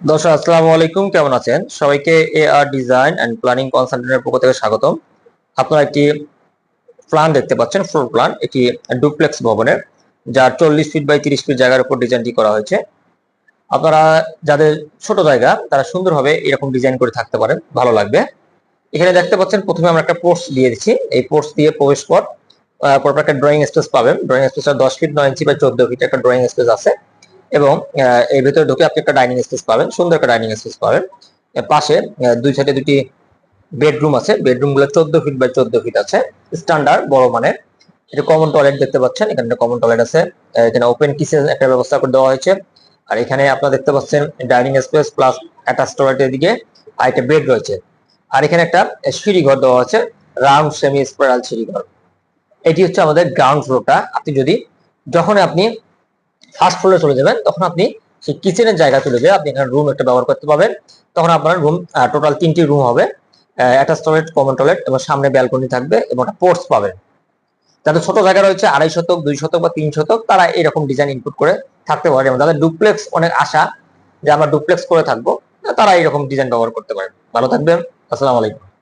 দর্শক আসসালামু আলাইকুম। কেমন আছেন? সবাইকে A R design and planning কনসালটেন্টের পক্ষ থেকে স্বাগতম। আপনারা একটি প্ল্যান দেখতে পাচ্ছেন ফ্লোর প্ল্যান এটি ডুপ্লেক্স ভবনের যার চল্লিশ ফিট বাই তিরিশ ফিট জায়গার উপর ডিজাইনটি করা হয়েছে। আপনারা যাদের ছোট জায়গা তারা সুন্দরভাবে এরকম ডিজাইন করে থাকতে পারেন ভালো লাগবে। এখানে দেখতে পাচ্ছেন প্রথমে আমরা একটা পোর্টস দিয়ে দিচ্ছি। এই পোর্টস দিয়ে প্রবেশ পর আহ, পরপর একটা ড্রয়িং স্পেস পাবেন। ড্রয়িং স্পেসটা দশ ফিট নয় ইঞ্চি বা চোদ্দ ফিট একটা ড্রয়িং স্পেস আছে। এবং এর ভেতরে ঢুকে আপনি একটা ডাইনিং স্পেস পাবেন, সুন্দর একটা ডাইনিং স্পেস পাবেন। পাশে দুই সাইডে দুটি বেডরুম আছে। বেডরুমগুলো চোদ্দ ফিট বাই চোদ্দ ফিট আছে। স্ট্যান্ডার্ড বড় মানের। এটা কমন টয়লেট দেখতে পাচ্ছেন। এখানে একটা কমন টয়লেট আছে। এখানে ওপেন কিচেন একটা ব্যবস্থা করে দেওয়া হয়েছে। আর এখানে আপনারা দেখতে পাচ্ছেন ডাইনিং স্পেস প্লাস অ্যাটাচ টয়লেটের দিকে আর একটা বেড রয়েছে। আর এখানে একটা সিঁড়ি ঘর দেওয়া আছে। রাউন্ড সেমি স্পাইরাল সিঁড়ি ঘর। এটি হচ্ছে আমাদের গ্রাউন্ড ফ্লোরটা আপনি যদি, যখন আপনি ফার্স্ট ফ্লোরে চলে যাবেন, তখন আপনি সেই কিচেনের জায়গা চলে যাবে আপনি এখানে রুম একটা ব্যবহার করতে পারবেন। তখন আপনার রুম টোটাল তিনটি রুম হবে। অ্যাটাচ টয়লেট কমন টয়লেট এবং সামনে ব্যালকনি থাকবে এবং একটা পোর্টস পাবেন। যাদের ছোট জায়গা রয়েছে, আড়াই শতক, দুই শতক বা তিন শতক, তারা এরকম ডিজাইন ইনপুট করে থাকতে পারে। এবং যাদের ডুপ্লেক্স অনেক আশা যে আমরা ডুপ্লেক্স করে থাকব, তারা এরকম ডিজাইন ব্যবহার করতে পারেন ভালো থাকবেন, আসসালামু আলাইকুম।